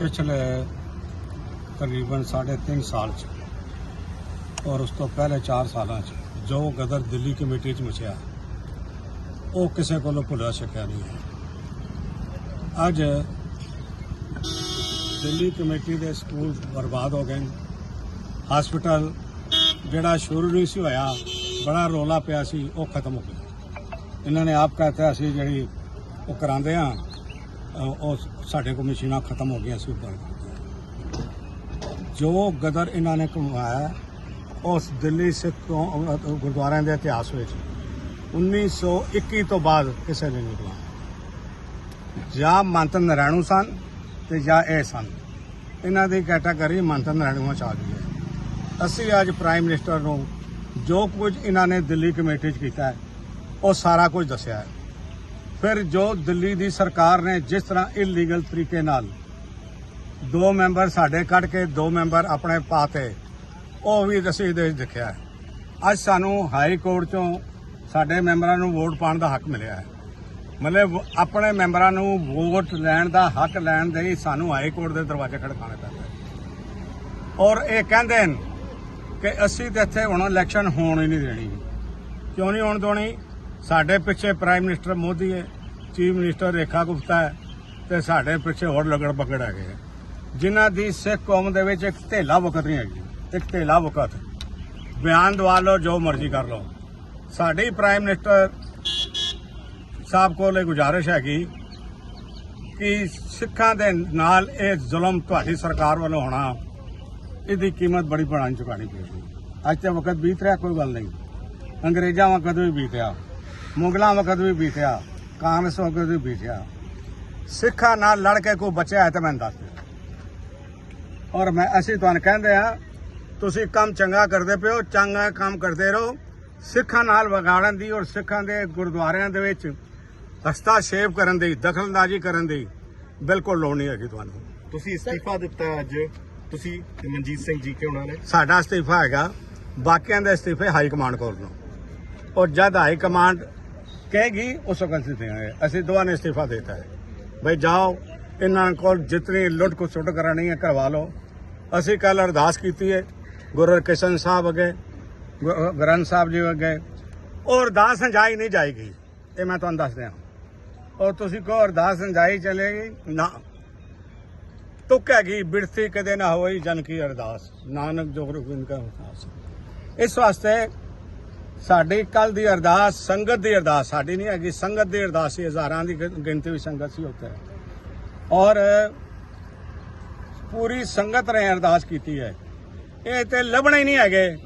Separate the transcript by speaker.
Speaker 1: ਪਿਛਲੇ ਤਕਰੀਬਨ 3.5 ਸਾਲ ਚ ਔਰ ਉਸ ਤੋਂ ਪਹਿਲੇ 4 ਸਾਲਾਂ ਚ ਜੋ ਗਦਰ ਦਿੱਲੀ ਕਮੇਟੀ ਚ ਮਚਿਆ, ਉਹ ਕਿਸੇ ਕੋਲੋਂ ਭੁੱਲਿਆ ਸ਼ਕਿਆ ਨਹੀਂ ਹੈ ਅੱਜ ਦਿੱਲੀ ਕਮੇਟੀ ਦੇ ਸਕੂਲ ਬਰਬਾਦ ਹੋ ਗਏ ਨੇ। ਹਸਪੀਟਲ ਜਿਹੜਾ ਸ਼ੁਰੂ ਨਹੀਂ ਸੀ ਹੋਇਆ, ਬੜਾ ਰੋਲਾ ਪਿਆ ਸੀ, ਉਹ ਖਤਮ ਹੋ ਗਿਆ ਇਹਨਾਂ ਨੇ ਆਪ ਕਹਤਾ ਅਸੀਂ ਜਿਹੜੀ ਉਹ ਕਰਾਉਂਦੇ ਆ ਉਹ ਸਾਡੇ ਕੋਲ ਮਸ਼ੀਨਾਂ ਖਤਮ ਹੋ ਗਈਆਂ ਸੀ ਉੱਪਰ। ਜੋ ਗਦਰ ਇਹਨਾਂ ਨੇ ਕਮਾਇਆ ਉਸ ਦਿੱਲੀ, ਸਿੱਖ ਗੁਰਦੁਆਰਿਆਂ ਦੇ ਇਤਿਹਾਸ ਵਿੱਚ 1921 ਤੋਂ ਬਾਅਦ ਕਿਸੇ ਨੇ ਨਹੀਂ ਕਮਾਇਆ ਜਾਂ ਮੰਤ ਨਰਾਣੂ ਸਨ ਤੇ ਜਾਂ ਇਹ ਸਨ। ਇਹਨਾਂ ਦੀ ਕੈਟਾਗਰੀ ਮੰਤ ਨਰਾਣੂਆਂ ਚ ਆ ਗਈ ਹੈ। ਅਸੀਂ ਅੱਜ ਪ੍ਰਾਈਮ ਮਿਨਿਸਟਰ ਨੂੰ ਜੋ ਕੁਝ ਇਹਨਾਂ ਨੇ ਦਿੱਲੀ ਕਮੇਟੀ 'ਚ ਕੀਤਾ ਉਹ ਸਾਰਾ ਕੁਝ ਦੱਸਿਆ ਹੈ। ਫਿਰ ਜੋ ਦਿੱਲੀ ਦੀ ਸਰਕਾਰ ਨੇ ਜਿਸ ਤਰ੍ਹਾਂ ਇਲੀਗਲ ਤਰੀਕੇ ਨਾਲ ਦੋ ਮੈਂਬਰ ਸਾਡੇ ਕੱਢ ਕੇ, ਦੋ ਮੈਂਬਰ ਆਪਣੇ ਪਾਤੇ ਉਹ ਵੀ ਅਸੀਂ ਦੇਸ਼ ਦੇਖਿਆ ਅੱਜ ਸਾਨੂੰ ਹਾਈ ਕੋਰਟ ਚੋਂ ਸਾਡੇ ਮੈਂਬਰਾਂ ਨੂੰ ਵੋਟ ਪਾਉਣ ਦਾ ਹੱਕ ਮਿਲਿਆ ਹੈ। ਮਤਲਬ ਆਪਣੇ ਮੈਂਬਰਾਂ ਨੂੰ ਵੋਟ ਲੈਣ ਦਾ ਹੱਕ ਲੈਣ ਦੇ ਲਈ ਸਾਨੂੰ ਹਾਈ ਕੋਰਟ ਦੇ ਦਰਵਾਜ਼ੇ ਖੜਕਾਣੇ ਪੈਂਦੇ ਔਰ ਇਹ ਕਹਿੰਦੇ ਨੇ ਕਿ ਅਸੀਂ ਤੇ ਇੱਥੇ ਹੁਣ ਇਲੈਕਸ਼ਨ ਹੋਣ ਹੀ ਨਹੀਂ ਦੇਣੀ। ਕਿਉਂ ਨਹੀਂ ਹੋਣ ਦੇਣੀ? ਸਾਡੇ ਪਿੱਛੇ ਪ੍ਰਾਈਮ ਮਿਨਿਸਟਰ ਮੋਦੀ ਹੈ। ਚੀਫ ਮਿਨਿਸਟਰ ਰੇਖਾ ਗੁਪਤਾ ਹੈ ਤੇ ਸਾਡੇ ਪਿੱਛੇ ਹੋਰ ਲਗੜ ਪਕੜ ਹੈਗੇ ਆ, ਜਿਨ੍ਹਾਂ ਦੀ ਸਿੱਖ ਕੌਮ ਦੇ ਵਿੱਚ ਇੱਕ ਢੇਲਾ ਵਕਤ ਨਹੀਂ ਹੈਗੀ। ਇੱਕ ਢੇਲਾ ਵਕਤ। ਬਿਆਨ ਦਵਾ ਲਓ ਜੋ ਮਰਜ਼ੀ ਕਰ ਲਓ। ਸਾਡੇ ਹੀ ਪ੍ਰਾਈਮ ਮਿਨਿਸਟਰ ਸਾਹਿਬ ਕੋਲ ਇਹ ਗੁਜ਼ਾਰਿਸ਼ ਹੈਗੀ ਕਿ ਸਿੱਖਾਂ ਦੇ ਨਾਲ ਇਹ ਜ਼ੁਲਮ ਤੁਹਾਡੀ ਸਰਕਾਰ ਵੱਲੋਂ ਹੋਣਾ ਇਹਦੀ ਕੀਮਤ ਬੜੀ ਬੜਾਂ ਚੁਕਾਣੀ ਪਏਗੀ ਅੱਜ ਤੇ ਵਕਤ ਬੀਤ ਰਿਹਾ ਕੋਈ ਗੱਲ ਨਹੀਂ। ਅੰਗਰੇਜ਼ਾਂ ਵਕਤ ਵੀ ਬੀਤਿਆ। ਮੁਗਲਾਂ ਵਕਤ ਵੀ ਬੀਤਿਆ। ਕਾਂਗਰਸ ਵਕਤ ਵੀ ਬੀਤਿਆ ਸਿੱਖਾਂ ਨਾਲ ਲੜ ਕੇ ਕੋਈ ਬਚਿਆ ਹੈ ਤਾਂ ਮੈਨੂੰ ਦੱਸ ਦਿਓ। ਔਰ ਮੈਂ ਅਸੀਂ ਤੁਹਾਨੂੰ ਕਹਿੰਦੇ ਆ ਤੁਸੀਂ ਕੰਮ ਚੰਗਾ ਕਰਦੇ ਪਿਓ ਚੰਗਾ ਕੰਮ ਕਰਦੇ ਰਹੋ। ਸਿੱਖਾਂ ਨਾਲ ਵਿਗਾੜਨ ਦੀ ਔਰ ਸਿੱਖਾਂ ਦੇ ਗੁਰਦੁਆਰਿਆਂ ਦੇ ਵਿੱਚ ਹਸਤਾਸ਼ੇਪ ਕਰਨ ਦੀ ਦਖਲਅੰਦਾਜ਼ੀ ਕਰਨ ਦੀ ਬਿਲਕੁਲ ਲੋੜ ਨਹੀਂ ਹੈਗੀ ਤੁਹਾਨੂੰ।
Speaker 2: ਤੁਸੀਂ ਅਸਤੀਫਾ ਦਿੱਤਾ ਅੱਜ ਤੁਸੀਂ ਤੇ ਮਨਜੀਤ ਸਿੰਘ ਜੀ ਕੇ ਉਹਨਾਂ ਨੇ
Speaker 1: ਸਾਡਾ ਅਸਤੀਫਾ ਹੈਗਾ ਬਾਕੀਆਂ ਦੇ ਅਸਤੀਫੇ ਹਾਈ ਕਮਾਂਡ ਕੋਲ ਨੂੰ। ਔਰ ਜਦ ਹਾਈ ਕਮਾਂਡ ਕਹੇਗੀ, ਉਸ ਵਕਤ ਅਸੀਂ ਦੇਵਾਂਗੇ ਅਸੀਂ ਦੋਵਾਂ ਨੇ ਅਸਤੀਫਾ ਦਿੱਤਾ ਹੈ। ਬਈ ਜਾਓ, ਇਹਨਾਂ ਕੋਲ ਜਿਤਨੀ ਲੁੱਟ ਕੋ ਸੁੱਟ ਕਰਾਣੀ ਹੈ, ਕਰਵਾ ਲਓ। ਅਸੀਂ ਕੱਲ ਅਰਦਾਸ ਕੀਤੀ ਹੈ, ਗੁਰੂ ਹਰਕ੍ਰਿਸ਼ਨ ਸਾਹਿਬ ਅਗੇ, ਗੁ- ਗ੍ਰੰਥ ਸਾਹਿਬ ਜੀ ਅਗੇ। ਉਹ ਅਰਦਾਸ ਹੰਜਾਈ ਨਹੀਂ ਜਾਏਗੀ। ਇਹ ਮੈਂ ਤੁਹਾਨੂੰ ਦੱਸ ਦਿਆਂ। ਔਰ ਤੁਸੀਂ ਕਹੋ, ਅਰਦਾਸ ਹੰਜਾਈ ਚਲੇਗੀ? ਨਾ। ਤੁਕ ਹੈਗੀ ਬਿਰਥੀ ਕਦੇ ਨਾ ਹੋਈ ਜਨ ਕੀ ਅਰਦਾਸ। ਨਾਨਕ ਜੋਗਰ ਗੋਬਿੰਦ ਕਾ ਅਰਦਾਸ। ਇਸ ਵਾਸਤੇ ਸਾਡੀ ਕੱਲ ਦੀ ਅਰਦਾਸ, ਸੰਗਤ ਦੀ ਅਰਦਾਸ ਸਾਡੀ ਨਹੀਂ ਹੈਗੀ, ਸੰਗਤ ਦੀ ਅਰਦਾਸ ਸੀ ਹਜ਼ਾਰਾਂ ਦੀ ਗਿ- ਗਿਣਤੀ ਵਿੱਚ ਸੰਗਤ ਸੀ ਉੱਥੇ। ਔਰ ਪੂਰੀ ਸੰਗਤ ਨੇ ਅਰਦਾਸ ਕੀਤੀ ਹੈ। ਇਹ ਤੇ ਲੱਭਣੇ ਹੀ ਨਹੀਂ ਹੈਗੇ।